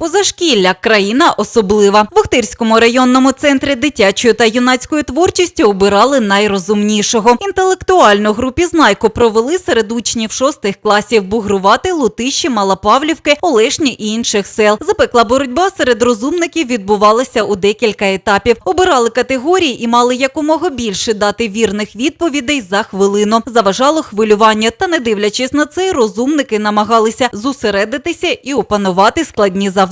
Позашкілля країна особлива. В Охтирському районному центрі дитячої та юнацької творчості обирали найрозумнішого. Інтелектуальну групі знайко провели серед учнів шостих класів Бугрувати, Лутищі, Малопавлівки, Олешні і інших сел. Запекла боротьба серед розумників відбувалася у декілька етапів. Обирали категорії і мали якомога більше дати вірних відповідей за хвилину. Заважало хвилювання, та не дивлячись на це, розумники намагалися зосередитися і опанувати складні завдання.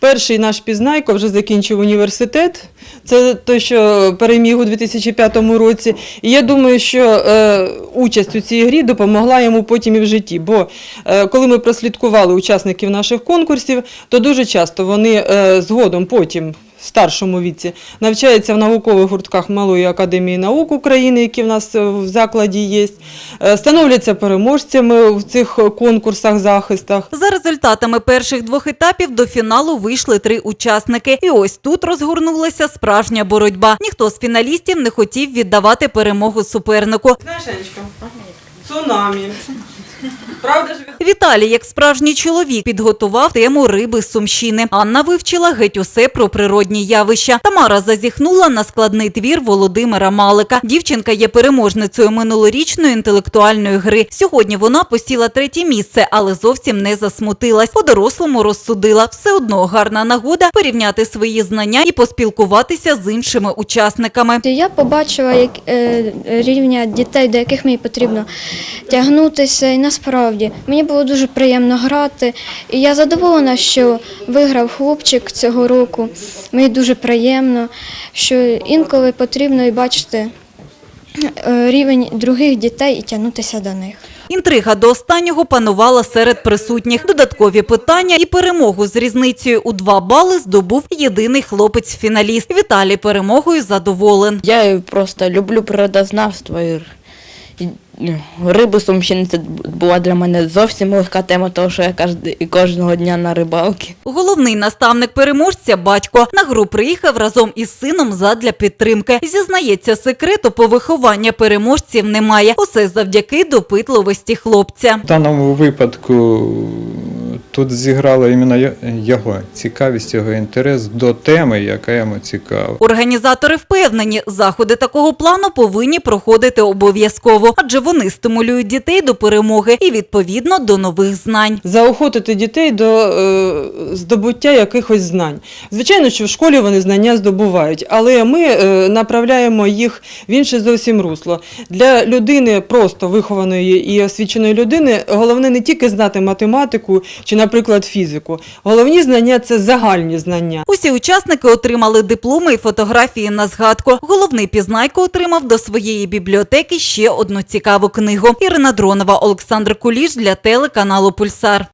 Перший наш пізнайко вже закінчив університет. Це той, що переміг у 2005 році. І я думаю, що е, участь у цій грі допомогла йому потім і в житті. Бо е, коли ми прослідкували учасників наших конкурсів, то дуже часто вони е, згодом потім. В старшому віці навчаються в наукових гуртках Малої академії наук України, які в нас в закладі є, е, становляться переможцями в цих конкурсах, захистах. За результатами перших двох етапів до фіналу вийшли три учасники. І ось тут розгорнулася справжня боротьба. Ніхто з фіналістів не хотів віддавати перемогу супернику. Знаєш, Анечка? Цунамі. Правда ж? Віталій, як справжній чоловік, підготував тему риби з Сумщини. Анна вивчила геть усе про природні явища. Тамара зазіхнула на складний твір Володимира Малика. Дівчинка є переможницею минулорічної інтелектуальної гри. Сьогодні вона посіла третє місце, але зовсім не засмутилась. По-дорослому розсудила. Все одно гарна нагода порівняти свої знання і поспілкуватися з іншими учасниками. Я побачила як, е, рівня дітей, до яких мені потрібно тягнутися. І насправді мені було дуже приємно грати. І я задоволена, що виграв хлопчик цього року. Мені дуже приємно, що інколи потрібно і бачити е, рівень других дітей і тягнутися до них. Інтрига до останнього панувала серед присутніх. Додаткові питання і перемогу з різницею у два бали здобув єдиний хлопець-фіналіст. Віталій перемогою задоволен. Я просто люблю природознавство риби Сумщини це була для мене зовсім легка тема, тому що я кожного дня на рибалки. Головний наставник переможця батько на гру приїхав разом із сином задля підтримки. Зізнається, секрету по виховання переможців немає. Усе завдяки допитливості хлопця. В даному випадку тут зіграла іменно його цікавість, його інтерес до теми, яка йому цікава. Організатори впевнені, заходи такого плану повинні проходити обов'язково, адже вони стимулюють дітей до перемоги і відповідно до нових знань. Заохотити дітей до е, здобуття якихось знань. Звичайно, що в школі вони знання здобувають, але ми е, направляємо їх в інше зовсім русло. Для людини, просто вихованої і освіченої людини, головне не тільки знати математику чи, наприклад, фізику. Головні знання це загальні знання. Усі учасники отримали дипломи і фотографії на згадку. Головний пізнайко отримав до своєї бібліотеки ще одну цікаву книгу. Ірина Дронова, Олександр Куліш для телеканалу Пульсар.